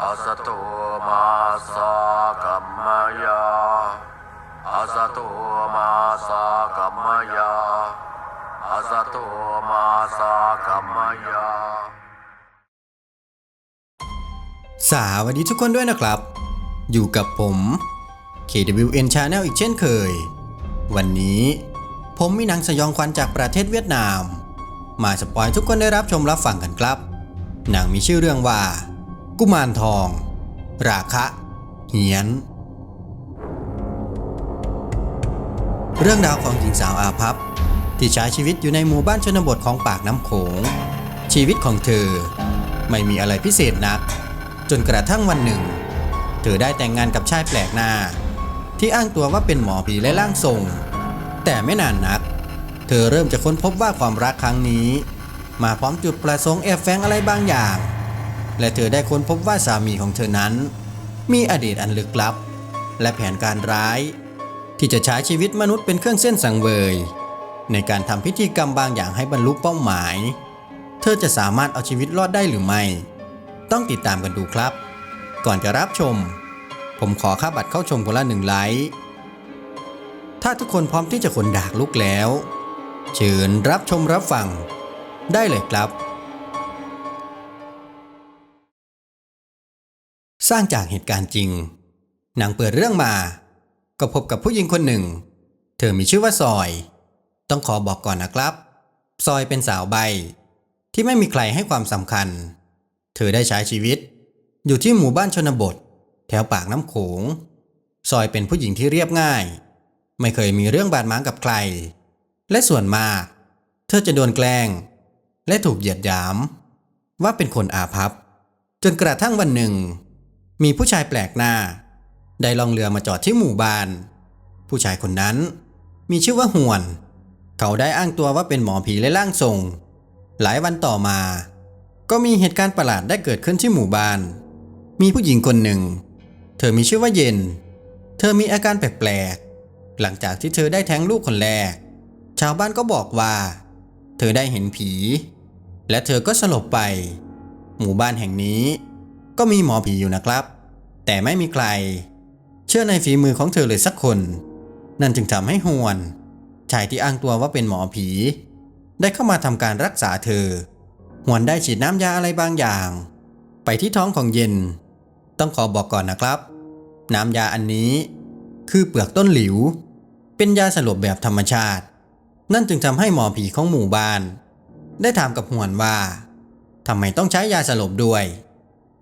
อาสโตมาสากัมมายาอาสโตมาสากัมมายาอาสโตมาสากัมมายาสวัสดีทุกคนด้วยนะครับ อยู่กับผม KWN Channel อีกเช่นเคย วันนี้ผมมีหนังสยองขวัญจากประเทศเวียดนาม มาสปอยทุกคนได้รับชมรับฟังกันครับ หนังมีชื่อเรื่องว่า กุมารทอง ราคะ เหียน เรื่องราวของหญิงสาวอาภัพ ที่ใช้ชีวิตอยู่ในหมู่บ้านชนบทของปากน้ำโขง ชีวิตของเธอไม่มีอะไรพิเศษนัก จนกระทั่งวันหนึ่ง เธอได้แต่งงานกับชายแปลกหน้า ที่อ้างตัวว่าเป็นหมอผีและร่างทรง แต่ไม่นานนัก เธอเริ่มจะค้นพบว่าความรักครั้งนี้ มาพร้อมจุดประสงค์แอบแฝงอะไรบางอย่าง และเธอได้ค้นพบว่าสามีของเธอนั้น มีอดีตอันลึกลับ และแผนการร้าย ที่จะใช้ชีวิตมนุษย์เป็นเครื่องเส้นสังเวย ในการทำพิธีกรรมบางอย่างให้บรรลุเป้าหมาย เธอจะสามารถเอาชีวิตรอดได้หรือไม่ ต้องติดตามกันดูครับ ก่อนจะรับชม ผมขอค่าบัตรเข้าชมคนละหนึ่งไลค์ถ้าทุกคนพร้อมที่จะขนดากลุกแล้ว เชิญรับชมรับฟัง ได้เลยครับ สร้างจากเหตุการณ์จริง หนังเปิดเรื่องมา ก็พบกับผู้หญิงคนหนึ่ง เธอมีชื่อว่าซอย ต้องขอบอกก่อนนะครับ ซอยเป็นสาวใบ ที่ไม่มีใครให้ความสำคัญ เธอได้ใช้ชีวิต อยู่ที่หมู่บ้านชนบท แถวปากน้ำโขง ซอยเป็นผู้หญิงที่เรียบง่าย ไม่เคยมีเรื่องบาดหมางกับใคร และส่วนมาก เธอจะโดนแกล้ง และถูกเหยียดหยาม ว่าเป็นคนอาภัพ จนกระทั่งวันหนึ่ง มีผู้ชายแปลกหน้า ได้ลองเรือมาจอดที่หมู่บ้าน ผู้ชายคนนั้น มีชื่อว่าหวน เขาได้อ้างตัวว่าเป็นหมอผีและร่างทรง หลายวันต่อมา ก็มีเหตุการณ์ประหลาดได้เกิดขึ้นที่หมู่บ้าน มีผู้หญิงคนหนึ่ง เธอมีชื่อว่าเย็น เธอมีอาการแปลกๆ หลังจากที่เธอได้แท้งลูกคนแรก ชาวบ้านก็บอกว่า เธอได้เห็นผี และเธอก็สลบไป หมู่บ้านแห่งนี้ ก็มีหมอผีอยู่นะครับ แต่ไม่มีใคร เชื่อในฝีมือของเธอเลยสักคน นั่นจึงทำให้ฮวนชายที่อ้างตัวว่าเป็นหมอผี ได้เข้ามาทำการรักษาเธอ หวนได้ฉีดน้ำยาอะไรบางอย่าง ไปที่ท้องของเย็น ต้องขอบอกก่อนนะครับ น้ำยาอันนี้ คือเปลือกต้นหลิว เป็นยาสลบแบบธรรมชาติ นั่นจึงทำให้หมอผีของหมู่บ้าน ได้ถามกับหวนว่าทำไมต้องใช้ยาสลบด้วย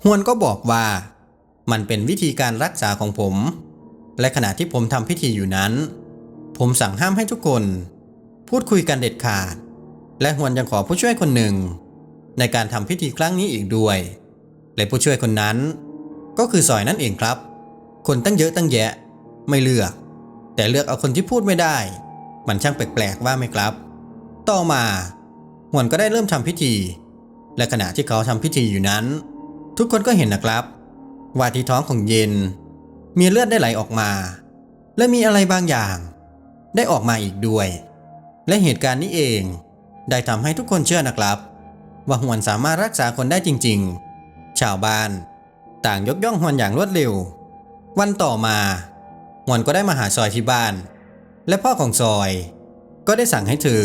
ฮวนก็บอกว่า มันเป็นวิธีการรักษาของผม และขณะที่ผมทำพิธีอยู่นั้น ผมสั่งห้ามให้ทุกคน พูดคุยกันเด็ดขาด และฮวนยังขอผู้ช่วยคนหนึ่ง ในการทำพิธีครั้งนี้อีกด้วย และผู้ช่วยคนนั้น ก็คือซอยนั่นเองครับ คนตั้งเยอะตั้งแยะ ไม่เลือก แต่เลือกเอาคนที่พูดไม่ได้ มันช่างแปลกๆว่าไหมครับ ต่อมาฮวนก็ได้เริ่มทำพิธี และขณะที่เขาทำพิธีอยู่นั้น ทุกคนก็เห็นนะครับ ว่าที่ท้องของเย็น มีเลือดได้ไหลออกมา และมีอะไรบางอย่าง ได้ออกมาอีกด้วย และเหตุการณ์นี้เองได้ทำให้ทุกคนเชื่อนะครับ ว่าฮวนสามารถรักษาคนได้จริง ๆ ชาวบ้าน ต่างยกย่องฮวนอย่างรวดเร็ว วันต่อมาฮวนก็ได้มาหาซอยที่บ้าน และพ่อของซอย ก็ได้สั่งให้เธอ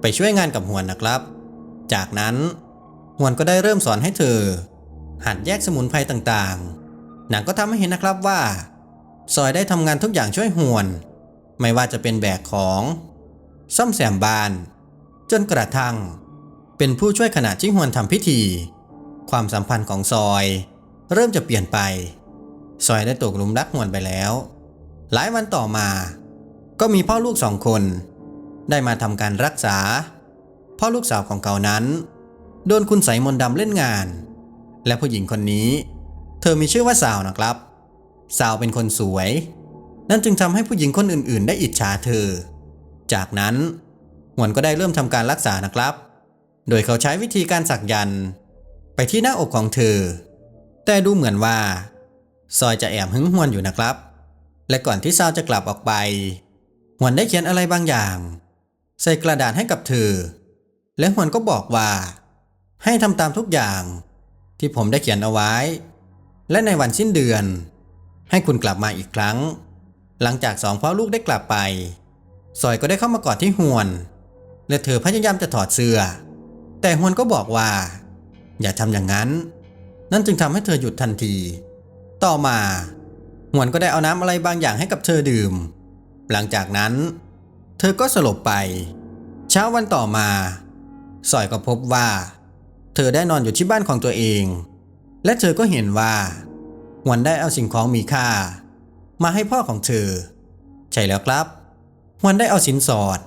ไปช่วยงานกับฮวนนะครับ จากนั้นฮวนก็ได้เริ่มสอนให้เธอ หัดแยกสมุนไพรต่างๆ หนังก็ทำให้เห็นนะครับว่า ซอยได้ทำงานทุกอย่างช่วยฮวน ไม่ว่าจะเป็นแบกของ ซ่อมแซมบ้าน จนกระทั่ง เป็นผู้ช่วยขณะที่ฮวนทำพิธี ความสัมพันธ์ของซอย เริ่มจะเปลี่ยนไป ซอยได้ตกหลุมรักฮวนไปแล้ว หลายวันต่อมา ก็มีพ่อลูกสองคน ได้มาทำการรักษา พ่อลูกสาวของเขานั้น โดนคุณใสยมนดำเล่นงาน และผู้หญิงคนนี้ เธอมีชื่อว่าสาวนะครับ สาวเป็นคนสวย นั่นจึงทำให้ผู้หญิงคนอื่น ๆ ได้อิจฉาเธอ จากนั้นหวนก็ได้เริ่มทำการรักษานะครับ โดยเขาใช้วิธีการสักยันต์ไปที่หน้าอกของเธอ แต่ดูเหมือนว่า ซอยจะแอบหึงหวนอยู่นะครับ และก่อนที่ซาวจะกลับออกไป หวนได้เขียนอะไรบางอย่าง ใส่กระดาษให้กับเธอ และหวนก็บอกว่า ให้ทำตามทุกอย่าง ที่ผมได้เขียนเอาไว้ และในวันสิ้นเดือน ให้คุณกลับมาอีกครั้ง หลังจากสองพ่อลูกได้กลับไปซอยก็ได้เข้ามากอดที่หวน และเธอพยายามจะถอดเสื้อ แต่ฮวนก็บอกว่า อย่าทำอย่างนั้น นั่นจึงทำให้เธอหยุดทันที ต่อมาหวนก็ได้เอาน้ำอะไรบางอย่างให้กับเธอดื่ม หลังจากนั้น เธอก็สลบไป เช้าวันต่อมาสอยก็พบว่า เธอได้นอนอยู่ที่บ้านของตัวเอง และเธอก็เห็นว่าหวนได้เอาสิ่งของมีค่า มาให้พ่อของเธอ ใช่แล้วครับหวนได้เอาสินสอด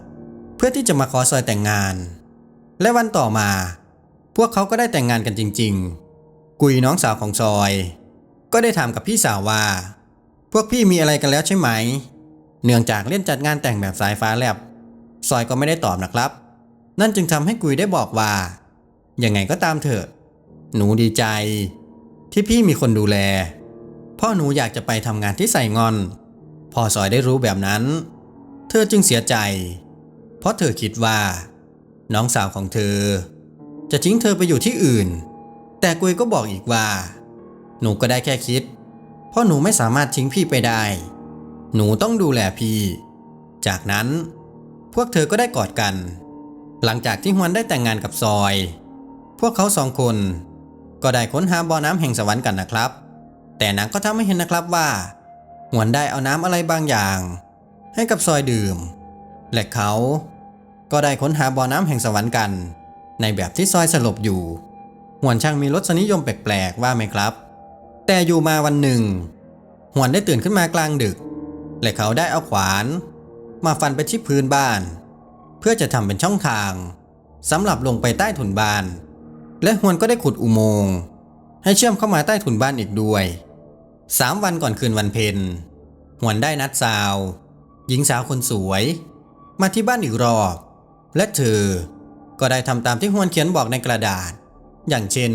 เพื่อที่จะมาขอซอยแต่งงาน และวันต่อมา พวกเขาก็ได้แต่งงานกันจริง ๆ กุยน้องสาวของซอย ก็ได้ถามกับพี่สาวว่า พวกพี่มีอะไรกันแล้วใช่ไหม เนื่องจากเล่นจัดงานแต่งแบบสายฟ้าแลบซอยก็ไม่ได้ตอบนะครับ นั่นจึงทำให้กุยได้บอกว่า ยังไงก็ตามเถอะ หนูดีใจ ที่พี่มีคนดูแล พ่อหนูอยากจะไปทำงานที่ใส่งอนพอซอยได้รู้แบบนั้น เธอจึงเสียใจ เพราะเธอคิดว่า น้องสาวของเธอ จะทิ้งเธอไปอยู่ที่อื่น แต่กุยก็บอกอีกว่า หนูก็ได้แค่คิด เพราะหนูไม่สามารถทิ้งพี่ไปได้ หนูต้องดูแลพี่ จากนั้นพวกเธอก็ได้กอดกัน หลังจากที่ฮวนได้แต่งงานกับซอย พวกเขาสองคนก็ได้ค้นหาบ่อน้ำแห่งสวรรค์กันนะครับ แต่นังก็ทำให้เห็นนะครับว่าฮวนได้เอาน้ำอะไรบางอย่าง ให้กับซอยดื่ม และเขาก็ได้ค้นหาบ่อน้ำแห่งสวรรค์กัน ในแบบที่ซอยสลบอยู่ หวนช่างมีรสนิยมแปลกๆว่าไหมครับ แต่อยู่มาวันหนึ่ง หวนได้ตื่นขึ้นมากลางดึก และเขาได้เอาขวาน มาฟันไปที่พื้นบ้าน เพื่อจะทำเป็นช่องทางสำหรับลงไปใต้ถุนบ้าน และหวนก็ได้ขุดอุโมงค์ให้เชื่อมเข้ามาใต้ถุนบ้านอีกด้วยสามวันก่อนคืนวันเพ็ญหวนได้นัดสาว หญิงสาวคนสวย มาที่บ้านอีกรอบ และเธอก็ได้ทำตามที่ฮวนเขียนบอกในกระดาษ อย่างเช่น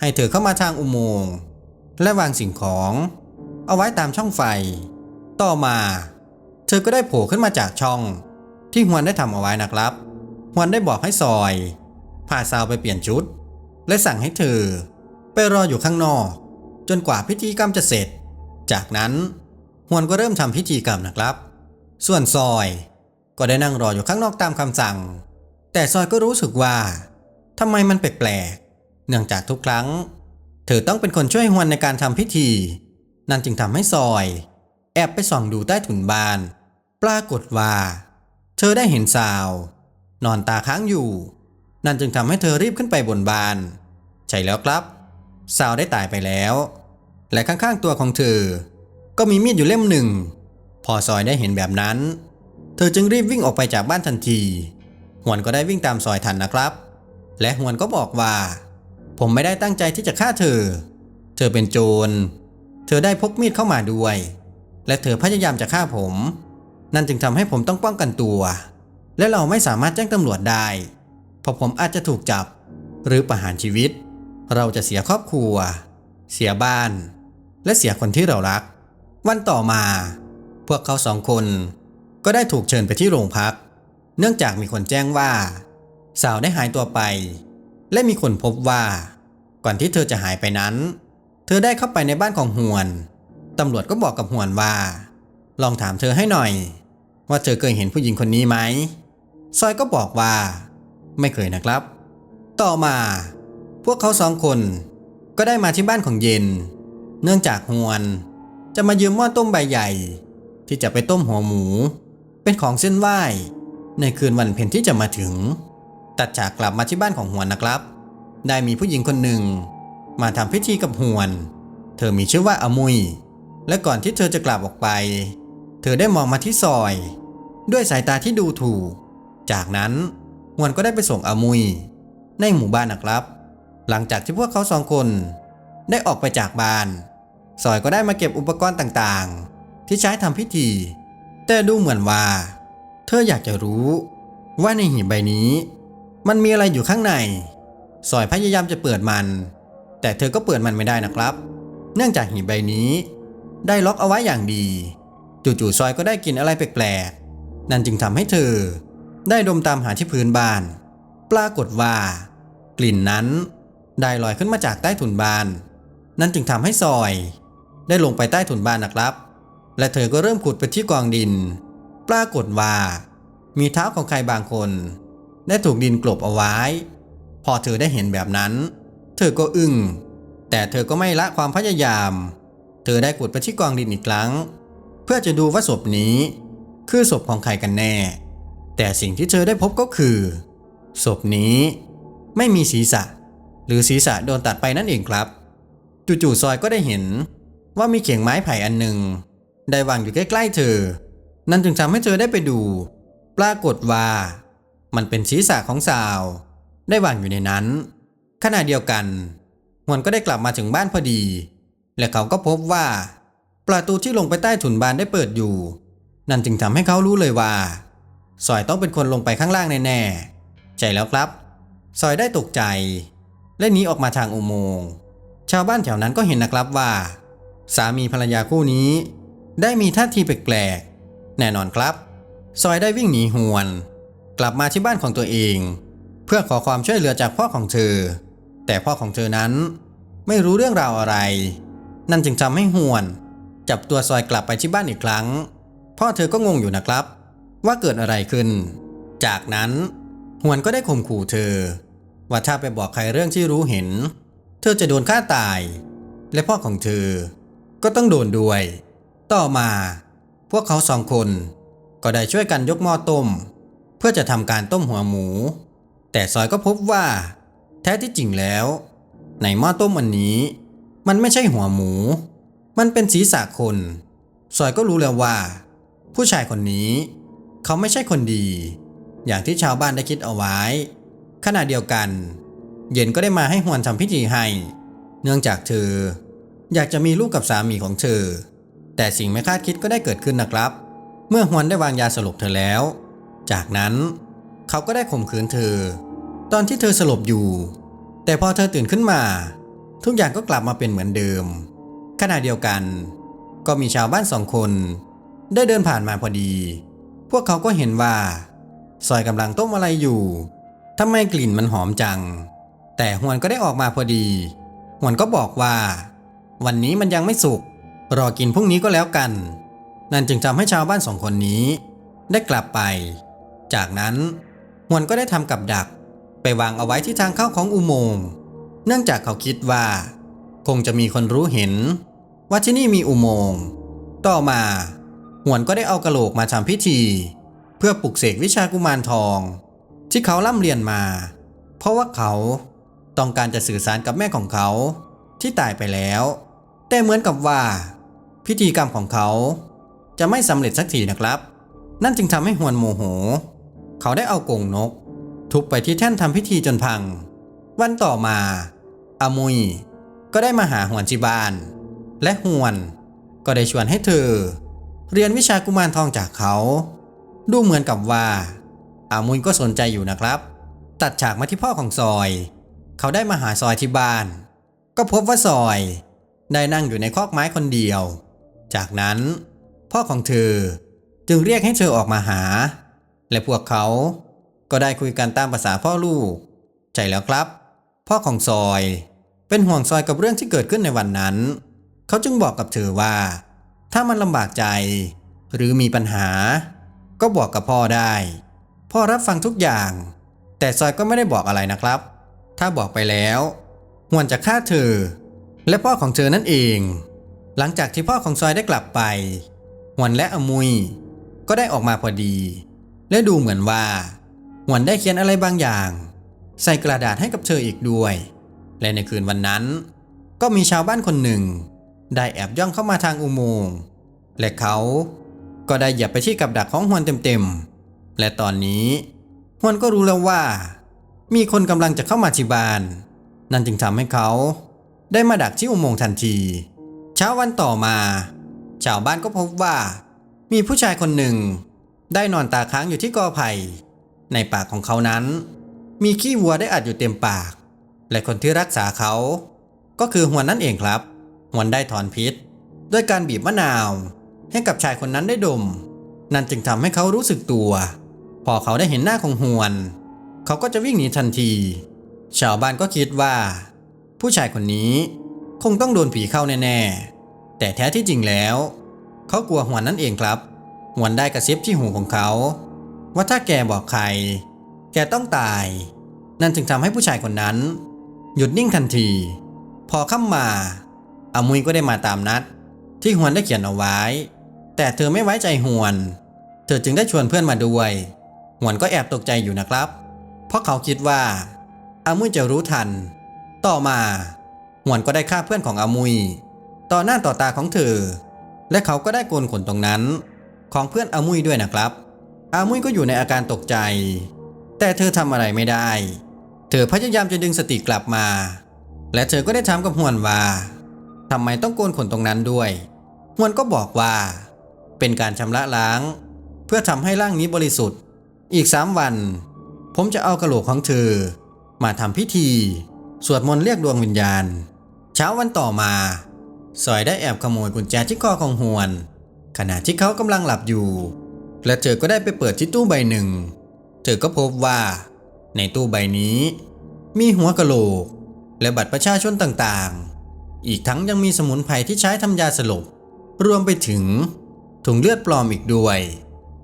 ให้เธอเข้ามาทางอุโมงค์และวางสิ่งของ เอาไว้ตามช่องไฟ ต่อมา เธอก็ได้โผล่ขึ้นมาจากช่อง ที่ฮวนได้ทำเอาไว้นะครับฮวนได้บอกให้ซอยพาซาวไปเปลี่ยนชุด และสั่งให้เธอ ไปรออยู่ข้างนอก จนกว่าพิธีกรรมจะเสร็จ จากนั้นฮวนก็เริ่มทำพิธีกรรมนะครับ ส่วนซอยก็ได้นั่งรออยู่ข้างนอกตามคำสั่ง แต่ซอยก็รู้สึกว่าทำไมมันแปลกๆเนื่องจากทุกครั้ง เธอต้องเป็นคนช่วยฮวนในการทำพิธี นั่นจึงทำให้ซอย แอบไปส่องดูใต้ถุนบ้าน ปรากฏว่า เธอได้เห็นสาว นอนตาค้างอยู่ นั่นจึงทำให้เธอรีบขึ้นไปบนบาน ใช่แล้วครับสาวได้ตายไปแล้ว และข้างๆตัวของเธอ ก็มีมีดอยู่เล่มหนึ่ง พอซอยได้เห็นแบบนั้น เธอจึงรีบวิ่งออกไปจากบ้านทันทีหวนก็ได้วิ่งตามซอยทันนะครับ และหวนก็บอกว่า ผมไม่ได้ตั้งใจที่จะฆ่าเธอ เธอเป็นโจร เธอได้พกมีดเข้ามาด้วย และเธอพยายามจะฆ่าผม นั่นจึงทำให้ผมต้องป้องกันตัว และเราไม่สามารถแจ้งตำรวจได้ เพราะผมอาจจะถูกจับ หรือประหารชีวิต เราจะเสียครอบครัว เสียบ้าน และเสียคนที่เรารัก วันต่อมา พวกเขาสองคนก็ได้ถูกเชิญไปที่โรงพัก เนื่องจากมีคนแจ้งว่า สาวได้หายตัวไป และมีคนพบว่า ก่อนที่เธอจะหายไปนั้น เธอได้เข้าไปในบ้านของหวนตำรวจก็บอกกับหวนว่า ลองถามเธอให้หน่อย ว่าเธอเคยเห็นผู้หญิงคนนี้ไหม ซอยก็บอกว่า ไม่เคยนะครับ ต่อมา พวกเขาสองคนก็ได้มาที่บ้านของเย็น เนื่องจากหวน จะมายืมหม้อต้มใบใหญ่ ที่จะไปต้มหัวหมู เป็นของเส้นไหว้ ในคืนวันเพ็ญที่จะมาถึง ตัดฉากกลับมาที่บ้านของหวนนะครับ ได้มีผู้หญิงคนหนึ่ง มาทำพิธีกับหวน เธอมีชื่อว่าอมุย และก่อนที่เธอจะกลับออกไป เธอได้มองมาที่ซอย ด้วยสายตาที่ดูถูก จากนั้น หวนก็ได้ไปส่งอมุย ในหมู่บ้านนะครับ หลังจากที่พวกเขาสองคน ได้ออกไปจากบ้านซอยก็ได้มาเก็บอุปกรณ์ต่างๆ ที่ใช้ทำพิธี แต่ดูเหมือนว่า เธออยากจะรู้ว่าในหีบใบนี้ มันมีอะไรอยู่ข้างในซอยพยายามจะเปิดมัน แต่เธอก็เปิดมันไม่ได้นะครับ เนื่องจากหีบใบนี้ ได้ล็อกเอาไว้อย่างดี จู่ๆซอยก็ได้กลินอะไรแปลกๆ นั่นจึงทำให้เธอ ได้ดมตามหาที่พื้นบ้าน ปรากฏว่า กลิ่นนั้นได้ลอยขึ้นมาจากใต้ถุนบ้าน นั่นจึงทำให้ซอย ได้ลงไปใต้ถุนบ้านนะครับ และเธอก็เริ่มขุดไปที่กองดิน ปรากฏว่า มีเท้าของใครบางคน ได้ถูกดินกลบเอาไว้ พอเธอได้เห็นแบบนั้น เธอก็อึง้งแต่เธอก็ไม่ละความพยายาม เธอได้ขุดไปที่กองดินอีกครั้ง เพื่อจะดูว่าศพนี้ คือศพของใครกันแน่ แต่สิ่งที่เธอได้พบก็คือศพนี้ไม่มีศีรษะ หรือศีรษะโดนตัดไปนั่นเองครับ จู่ๆซอยก็ได้เห็นว่ามีเขียงไม้ไผ่อันหนึ่งได้วางอยู่ใกล้ๆเธอ นั่นจึงทำให้เธอได้ไปดู ปรากฏว่า มันเป็นศีรษะของสาว ได้วางอยู่ในนั้น ขณะเดียวกันหวนก็ได้กลับมาถึงบ้านพอดี และเขาก็พบว่า ประตูที่ลงไปใต้ถุนบ้านได้เปิดอยู่ นั่นจึงทำให้เขารู้เลยว่า ซอยต้องเป็นคนลงไปข้างล่างแน่ๆใช่แล้วครับ ซอยได้ตกใจ และหนีออกมาทางอุโมงค์ ชาวบ้านแถวนั้นก็เห็นนะครับว่า สามีภรรยาคู่นี้ ได้มีท่าทีแปลกๆ แน่นอนครับ ซอยได้วิ่งหนีหวน กลับมาที่บ้านของตัวเอง เพื่อขอความช่วยเหลือจากพ่อของเธอ แต่พ่อของเธอนั้นไม่รู้เรื่องราวอะไร นั่นจึงทำให้หวน จับตัวซอยกลับไปที่บ้านอีกครั้ง พ่อเธอก็งงอยู่นะครับ ว่าเกิดอะไรขึ้น จากนั้นหวนก็ได้ข่มขู่เธอ ว่าถ้าไปบอกใครเรื่องที่รู้เห็น เธอจะโดนฆ่าตาย และพ่อของเธอ ก็ต้องโดนด้วย ต่อมา พวกเขาสองคน ก็ได้ช่วยกันยกหม้อต้ม เพื่อจะทำการต้มหัวหมู แต่ซอยก็พบว่า แท้ที่จริงแล้ว ในหม้อต้มอันนี้ มันไม่ใช่หัวหมู มันเป็นศีรษะคนซอยก็รู้แล้วว่า ผู้ชายคนนี้ เขาไม่ใช่คนดี อย่างที่ชาวบ้านได้คิดเอาไว้ ขณะเดียวกัน เย็นก็ได้มาให้หวนทำพิธีให้ เนื่องจากเธอ อยากจะมีลูกกับสามีของเธอ แต่สิ่งไม่คาดคิดก็ได้เกิดขึ้นนะครับ เมื่อฮวนได้วางยาสลบเธอแล้ว จากนั้นเขาก็ได้ข่มขืนเธอ ตอนที่เธอสลบอยู่ แต่พอเธอตื่นขึ้นมา ทุกอย่างก็กลับมาเป็นเหมือนเดิม ขณะเดียวกัน ก็มีชาวบ้านสองคน ได้เดินผ่านมาพอดี วกเขาก็เห็นว่าซอยกำลังต้มอะไรอยู่ทำไมกลิ่นมันหอมจัง แต่ฮวนก็ได้ออกมาพอดีฮวนก็บอกว่า วันนี้มันยังไม่สุก รอกินพรุ่งนี้ก็แล้วกัน นั่นจึงทำให้ชาวบ้านสองคนนี้ ได้กลับไป จากนั้นฮวนก็ได้ทำกับดัก ไปวางเอาไว้ที่ทางเข้าของอุโมงค์ เนื่องจากเขาคิดว่า คงจะมีคนรู้เห็น ว่าที่นี่มีอุโมงค์ ต่อมา หวนก็ได้เอากระโหลกมาทำพิธี เพื่อปลุกเสกวิชากุมารทอง ที่เขาล่ำเรียนมา เพราะว่าเขาต้องการจะสื่อสารกับแม่ของเขาที่ตายไปแล้ว แต่เหมือนกับว่า พิธีกรรมของเขาจะไม่สำเร็จสักทีนะครับ นั่นจึงทำให้หวนโมโห เขาได้เอากงนก ทุบไปที่แท่นทำพิธีจนพัง วันต่อมาอามุย ก็ได้มาหาหวนที่บ้าน และหวน ก็ได้ชวนให้เธอ เรียนวิชากุมารทองจากเขา ดูเหมือนกับว่าอามุยก็สนใจอยู่นะครับ ตัดฉากมาที่พ่อของซอย เขาได้มาหาซอยที่บ้าน ก็พบว่าซอย ได้นั่งอยู่ในคอกไม้คนเดียว จากนั้น พ่อของเธอจึงเรียกให้เธอออกมาหา และพวกเขาก็ได้คุยกันตามภาษาพ่อลูก ใช่แล้วครับ พ่อของซอย เป็นห่วงซอยกับเรื่องที่เกิดขึ้นในวันนั้น เขาจึงบอกกับเธอว่า ถ้ามันลำบากใจ หรือมีปัญหา ก็บอกกับพ่อได้ พ่อรับฟังทุกอย่าง แต่ซอยก็ไม่ได้บอกอะไรนะครับ ถ้าบอกไปแล้วหวนจะฆ่าเธอ และพ่อของเธอนั่นเอง หลังจากที่พ่อของซอยได้กลับไปหวนและอมุย ก็ได้ออกมาพอดี และดูเหมือนว่าหวนได้เขียนอะไรบางอย่าง ใส่กระดาษให้กับเธออีกด้วย และในคืนวันนั้น ก็มีชาวบ้านคนหนึ่ง ได้แอบย่องเข้ามาทางอุโมงค์และเขาก็ได้เหยียบไปที่กับดักของฮวนเต็มๆ และตอนนี้ฮวนก็รู้แล้วว่า มีคนกำลังจะเข้ามาที่บ้าน นั่นจึงทำให้เขาได้มาดักที่อุโมงค์ทันที เช้าวันต่อมา ชาวบ้านก็พบว่า มีผู้ชายคนหนึ่ง ได้นอนตาค้างอยู่ที่กอไผ่ในปากของเขานั้น มีขี้วัวได้อัดอยู่เต็มปาก และคนที่รักษาเขา ก็คือหวนนั่นเองครับ หวนได้ถอนพิษ ด้วยการบีบมะนาว ให้กับชายคนนั้นได้ดม นั่นจึงทำให้เขารู้สึกตัว พอเขาได้เห็นหน้าของหวน เขาก็จะวิ่งหนีทันที ชาวบ้านก็คิดว่า ผู้ชายคนนี้คงต้องโดนผีเข้าแน่ๆ แต่แท้ที่จริงแล้ว เขากลัวหวนนั่นเองครับ หวนได้กระซิบที่หูของเขา ว่าถ้าแกบอกใคร แกต้องตาย นั่นจึงทำให้ผู้ชายคนนั้น หยุดนิ่งทันที พอค่ำมา อามุยก็ได้มาตามนัด ที่หวนได้เขียนเอาไว้ แต่เธอไม่ไว้ใจหวน เธอจึงได้ชวนเพื่อนมาด้วยหวนก็แอบตกใจอยู่นะครับ เพราะเขาคิดว่า อามุยจะรู้ทัน ต่อมาหวนก็ได้ฆ่าเพื่อนของอามุย ต่อหน้าต่อตาของเธอ และเขาก็ได้โกนขนตรงนั้น ของเพื่อนอามุยด้วยนะครับ อามุยก็อยู่ในอาการตกใจ แต่เธอทำอะไรไม่ได้ เธอพยายามจะดึงสติกลับมา และเธอก็ได้ถามกับหวนว่า ทำไมต้องโกนขนตรงนั้นด้วยหวนก็บอกว่า เป็นการชำระล้าง เพื่อทำให้ร่างนี้บริสุทธิ์ อีกสามวัน ผมจะเอากระโหลกของเธอ มาทำพิธี สวดมนต์เรียกดวงวิญญาณ เช้าวันต่อมาสอยได้แอบขโมยกุญแจที่คอของหวน ขณะที่เขากำลังหลับอยู่ และเธอก็ได้ไปเปิดที่ตู้ใบหนึ่ง เธอก็พบว่า ในตู้ใบนี้ มีหัวกะโหลก และบัตรประชาชนต่างๆ อีกทั้งยังมีสมุนไพรที่ใช้ทำยาสลบ รวมไปถึงถุงเลือดปลอมอีกด้วย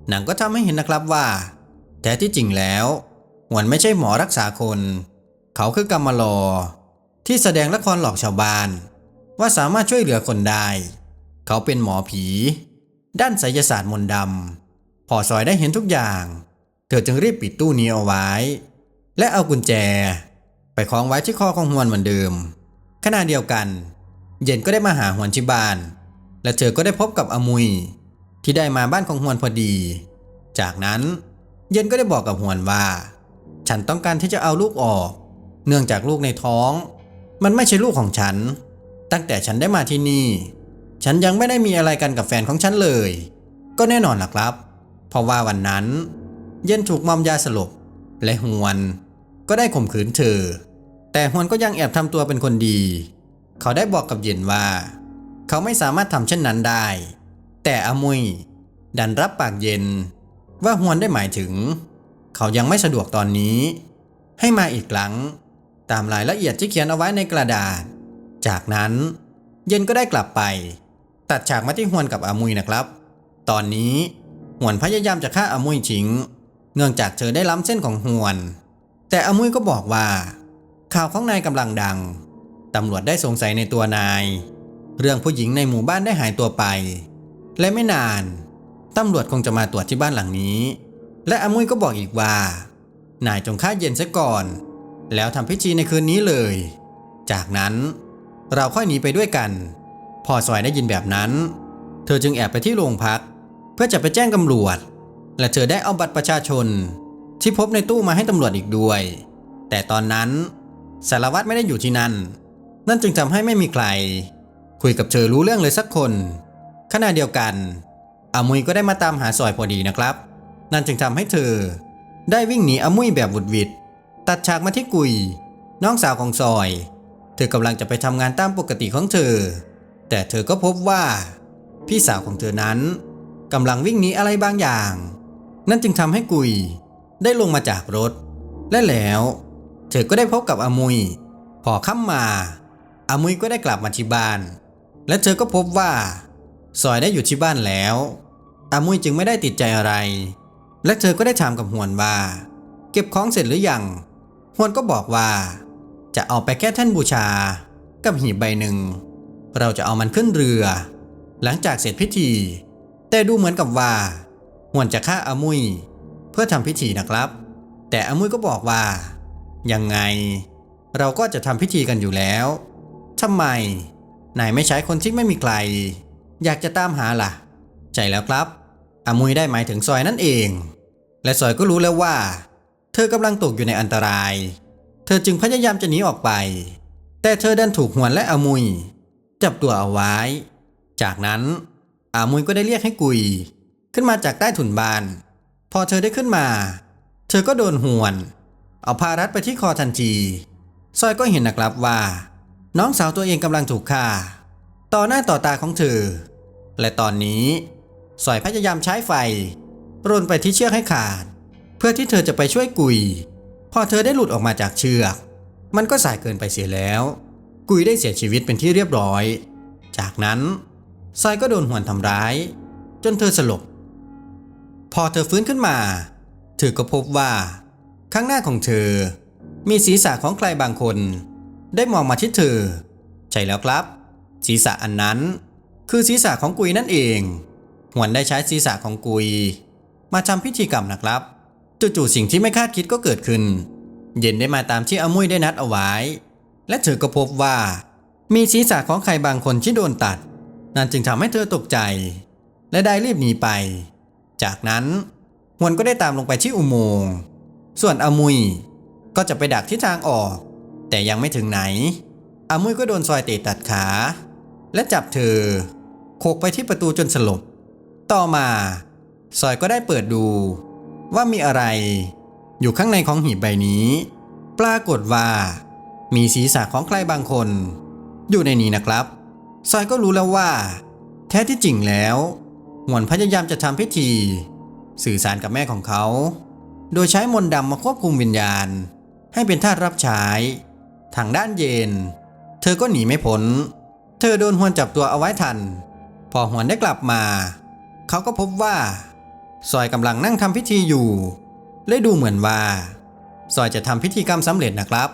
หนังก็ทำให้เห็นนะครับว่าแท้ที่จริงแล้วหวนไม่ใช่หมอรักษาคน เขาคือกรรมลอ ที่แสดงละครหลอกชาวบ้าน ว่าสามารถช่วยเหลือคนได้ เขาเป็นหมอผี ด้านไสยศาสตร์มนต์ดำพอซอยได้เห็นทุกอย่าง เธอจึงรีบปิดตู้นี้เอาไว้ และเอากุญแจ ไปคล้องไว้ที่คอของหวนเหมือนเดิม ขณะเดียวกัน เย็นก็ได้มาหาหวนที่บ้าน และเธอก็ได้พบกับอมุย ที่ได้มาบ้านของหวนพอดี จากนั้นเย็นก็ได้บอกกับหวนว่า ฉันต้องการที่จะเอาลูกออก เนื่องจากลูกในท้อง มันไม่ใช่ลูกของฉัน ตั้งแต่ฉันได้มาที่นี่ ฉันยังไม่ได้มีอะไรกันกับแฟนของฉันเลย ก็แน่นอนล่ะครับ เพราะว่าวันนั้น เย็นถูกมอมยาสลบและหวน ก็ได้ข่มขืนเธอ แต่หวนก็ยังแอบทำตัวเป็นคนดี เขาได้บอกกับเย็นว่า เขาไม่สามารถทำเช่นนั้นได้ แต่อมุย ดันรับปากเย็น ว่าหวนได้หมายถึง เขายังไม่สะดวกตอนนี้ ให้มาอีกครั้ง ตามรายละเอียดที่เขียนเอาไว้ในกระดาษ จากนั้นเย็นก็ได้กลับไป ตัดฉากมาที่หวนกับอามุยนะครับ ตอนนี้หวนพยายามจะฆ่าอามุยทิ้งเนื่องจากเธอได้ล้ำเส้นของหวน แต่อามุยก็บอกว่า ข่าวของนายกำลังดัง ตำรวจได้สงสัยในตัวนาย เรื่องผู้หญิงในหมู่บ้านได้หายตัวไป และไม่นาน ตำรวจคงจะมาตรวจที่บ้านหลังนี้ และอามุยก็บอกอีกว่า นายจงฆ่าเย็นซะก่อน แล้วทำพิธีในคืนนี้เลย จากนั้นเราค่อยหนีไปด้วยกัน พอซอยได้ยินแบบนั้น เธอจึงแอบไปที่โรงพัก เพื่อจะไปแจ้งตำรวจ และเธอได้เอาบัตรประชาชน ที่พบในตู้มาให้ตำรวจอีกด้วย แต่ตอนนั้น สารวัตรไม่ได้อยู่ที่นั่น นั่นจึงทำให้ไม่มีใคร คุยกับเธอรู้เรื่องเลยสักคน ขณะเดียวกัน อามุยก็ได้มาตามหาซอยพอดีนะครับ นั่นจึงทำให้เธอ ได้วิ่งหนีอามุยแบบวุดวิดตัดฉากมาที่กุย น้องสาวของซอย เธอกำลังจะไปทำงานตามปกติของเธอ แต่เธอก็พบว่า พี่สาวของเธอนั้นกำลังวิ่งหนีอะไรบางอย่าง นั่นจึงทำให้กุย ได้ลงมาจากรถ และแล้ว เธอก็ได้พบกับอามุย พอค่ำมา อามุยก็ได้กลับมาที่บ้าน และเธอก็พบว่า ซอยได้อยู่ที่บ้านแล้ว อามุยจึงไม่ได้ติดใจอะไร และเธอก็ได้ถามกับหวนว่า เก็บของเสร็จหรือยังหวนก็บอกว่า จะเอาไปแค่แท่นบูชา กับหีบใบหนึ่ง เราจะเอามันขึ้นเรือ หลังจากเสร็จพิธี แต่ดูเหมือนกับว่าหวนจะฆ่าอามุย เพื่อทำพิธีนะครับ แต่อามุยก็บอกว่า ยังไง เราก็จะทำพิธีกันอยู่แล้วทำไมนายไม่ใช้คนที่ไม่มีใคร อยากจะตามหาล่ะ ใจแล้วครับ อามุยได้หมายถึงซอยนั่นเอง และซอยก็รู้แล้วว่า เธอกำลังตกอยู่ในอันตราย เธอจึงพยายามจะหนีออกไป แต่เธอดันถูกหวนและอามุย จับตัวเอาไว้ จากนั้นอามุยก็ได้เรียกให้กุย ขึ้นมาจากใต้ถุนบ้าน พอเธอได้ขึ้นมา เธอก็โดนหวน เอาพารัดไปที่คอทันทีซอยก็เห็นนะครับว่า น้องสาวตัวเองกำลังถูกฆ่า ต่อหน้าต่อตาของเธอ และตอนนี้สอยพยายามใช้ไฟรนไปที่เชือกให้ขาด เพื่อที่เธอจะไปช่วยกุย พอเธอได้หลุดออกมาจากเชือก มันก็สายเกินไปเสียแล้ว กุยได้เสียชีวิตเป็นที่เรียบร้อย จากนั้นซอยก็โดนหวนทำร้าย จนเธอสลบ พอเธอฟื้นขึ้นมาเธอก็พบว่า ข้างหน้าของเธอ มีศีรษะของใครบางคน ได้มองมาที่เธอ ใช่แล้วครับ ศีรษะอันนั้น คือศีรษะของกุยนั่นเองหวนได้ใช้ศีรษะของกุย มาทำพิธีกรรมนะครับจู่ๆสิ่งที่ไม่คาดคิดก็เกิดขึ้น เย็นได้มาตามที่อามุยได้นัดเอาไว้ และเธอก็พบว่า มีศีรษะของใครบางคนที่โดนตัด นั่นจึงทำให้เธอตกใจ และได้รีบหนีไป จากนั้นหวนก็ได้ตามลงไปที่อุโมงค์ ส่วนอามุยก็จะไปดักที่ทางออก แต่ยังไม่ถึงไหน อามุยก็โดนซอยเตะตัดขา และจับเธอโขกไปที่ประตูจนสลบ ต่อมาซอยก็ได้เปิดดู ว่ามีอะไร อยู่ข้างในของหีบใบนี้ ปรากฏว่า มีศีรษะของใครบางคน อยู่ในนี้นะครับ ซอยก็รู้แล้วว่า แท้ที่จริงแล้วหวนพยายามจะทำพิธี สื่อสารกับแม่ของเขา โดยใช้มนต์ดำมาควบคุมวิญญาณ ให้เป็นทาสรับใช้ทางด้านเย็น เธอก็หนีไม่พ้น เธอโดนหวนจับตัวเอาไว้ทัน พอหวนได้กลับมา เขาก็พบว่า ซอยกำลังนั่งทำพิธีอยู่และดูเหมือนว่า ซอยจะทำพิธีกรรมสำเร็จนะครับ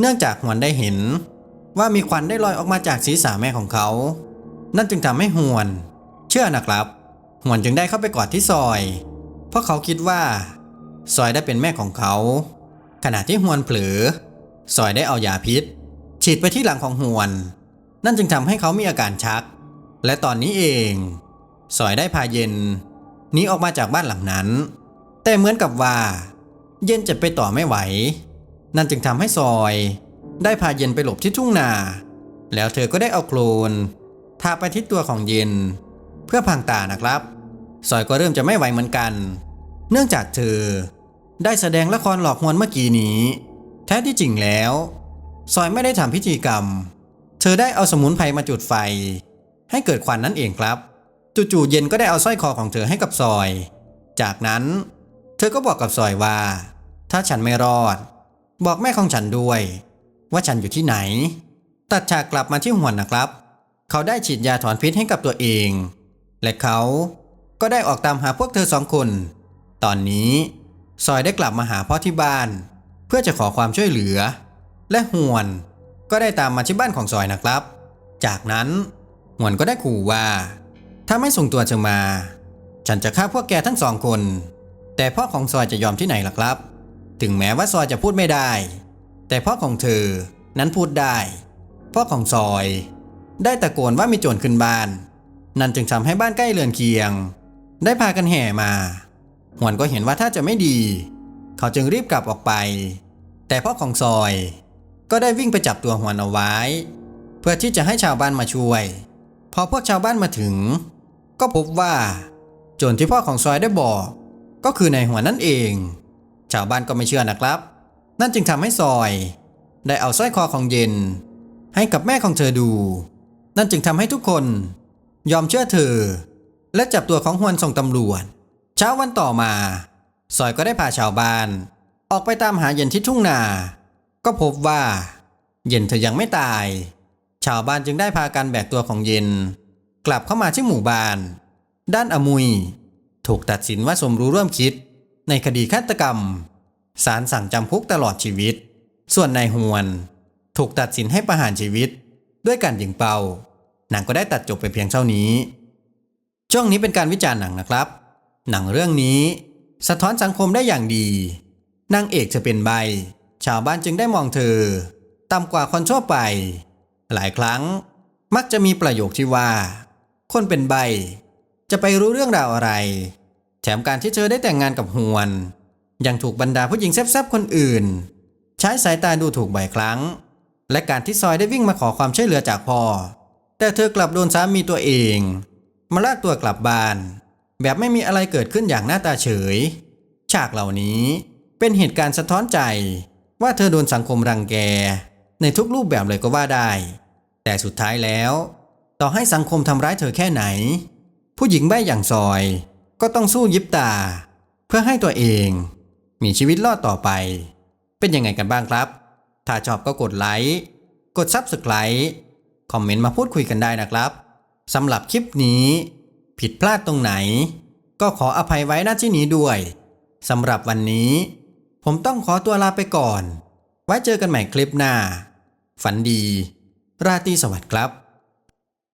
เนื่องจากหวนได้เห็น ว่ามีควันได้ลอยออกมาจากศีรษะแม่ของเขา นั่นจึงทำให้หวน เชื่อนะครับ หวนจึงได้เข้าไปกอดที่ซอย เพราะเขาคิดว่า ซอยได้เป็นแม่ของเขา ขณะที่หวนเผลอซอยได้เอายาพิษ ฉีดไปที่หลังของหวน นั่นจึงทำให้เขามีอาการชัก และตอนนี้เองซอยได้พาเย็นหนีออกมาจากบ้านหลังนั้น แต่เหมือนกับว่า เย็นจะไปต่อไม่ไหว นั่นจึงทำให้ซอย ได้พาเย็นไปหลบที่ทุ่งนา แล้วเธอก็ได้เอาโคลนทาไปที่ตัวของเย็น เพื่อพรางตานะครับซอยก็เริ่มจะไม่ไหวเหมือนกัน เนื่องจากเธอ ได้แสดงละครหลอกหวนเมื่อกี้นี้ แท้ที่จริงแล้ว ซอยไม่ได้ทำพิธีกรรม เธอได้เอาสมุนไพรมาจุดไฟ ให้เกิดควันนั่นเองครับ จู่ๆเย็นก็ได้เอาสร้อยคอของเธอให้กับซอย จากนั้น เธอก็บอกกับซอยว่า ถ้าฉันไม่รอด บอกแม่ของฉันด้วย ว่าฉันอยู่ที่ไหน ตัดฉากกลับมาที่หวนนะครับ เขาได้ฉีดยาถอนพิษให้กับตัวเอง และเขาก็ได้ออกตามหาพวกเธอสองคน ตอนนี้ ซอยได้กลับมาหาพ่อที่บ้าน เพื่อจะขอความช่วยเหลือ และหวนก็ได้ตามมาที่บ้านของซอยนะครับ จากนั้นหวนก็ได้ขู่ว่า ถ้าไม่ส่งตัวเธอมา ฉันจะฆ่าพวกแกทั้งสองคน แต่พ่อของซอยจะยอมที่ไหนล่ะครับ ถึงแม้ว่าซอยจะพูดไม่ได้ แต่พ่อของเธอนั้นพูดได้ พ่อของซอย ได้ตะโกนว่ามีโจรขึ้นบ้าน นั่นจึงทำให้บ้านใกล้เรือนเคียง ได้พากันแห่มา หวนก็เห็นว่าถ้าจะไม่ดี เขาจึงรีบกลับออกไป แต่พ่อของซอย ก็ได้วิ่งไปจับตัวหวนเอาไว้ เพื่อที่จะให้ชาวบ้านมาช่วย พอพวกชาวบ้านมาถึง ก็พบว่า โจรที่พ่อของซอยได้บอก ก็คือในายหัวนั่นเอง ชาวบ้านก็ไม่เชื่อนะครับ นั่นจึงทำให้ซอย ได้เอาสร้อยคอของเย็น ให้กับแม่ของเธอดู นั่นจึงทำให้ทุกคน ยอมเชื่อเธอ และจับตัวของฮวนส่งตำรวจ เช้าวันต่อมาซอยก็ได้พาชาวบ้าน ออกไปตามหาเย็นที่ทุ่งนา ก็พบว่า เย็นเธอยังไม่ตาย ชาวบ้านจึงได้พากันแบกตัวของเย็น กลับเข้ามาที่หมู่บ้าน ด้านอมุย ถูกตัดสินว่าสมรู้ร่วมคิด ในคดีฆาตกรรมศาลสั่งจำคุกตลอดชีวิต ส่วนนายฮวน ถูกตัดสินให้ประหารชีวิต ด้วยการยิงเป้าหนังก็ได้ตัดจบไปเพียงเท่านี้ ช่วงนี้เป็นการวิจารณ์หนังนะครับ หนังเรื่องนี้สะท้อนสังคมได้อย่างดี นางเอกจะเป็นใบ ชาวบ้านจึงได้มองเธอ ต่ำกว่าคนทั่วไป หลายครั้งมักจะมีประโยคที่ว่า คนเป็นใบ จะไปรู้เรื่องราวอะไร แถมการที่เธอได้แต่งงานกับฮวน ยังถูกบรรดาผู้หญิงแซ่บๆคนอื่น ใช้สายตาดูถูกบ่อยครั้ง และการที่ซอยได้วิ่งมาขอความช่วยเหลือจากพ่อ แต่เธอกลับโดนสามีตัวเอง มาลากตัวกลับบ้าน แบบไม่มีอะไรเกิดขึ้นอย่างหน้าตาเฉย ฉากเหล่านี้เป็นเหตุการณ์สะท้อนใจ ว่าเธอโดนสังคมรังแก ในทุกรูปแบบเลยก็ว่าได้ แต่สุดท้ายแล้ว ต่อให้สังคมทำร้ายเธอแค่ไหน ผู้หญิงใบ้อย่างซอย ก็ต้องสู้ยิบตา เพื่อให้ตัวเอง มีชีวิตรอดต่อไป เป็นยังไงกันบ้างครับ ถ้าชอบก็กดไลค์กด Subscribe คอมเมนต์มาพูดคุยกันได้นะครับสำหรับคลิปนี้ ผิดพลาดตรงไหน ก็ขออภัยไว้ณที่นี้ด้วยสำหรับวันนี้ ผมต้องขอตัวลาไปก่อน ไว้เจอกันใหม่คลิปหน้า ฝันดี ราตรีสวัสดิ์ครับ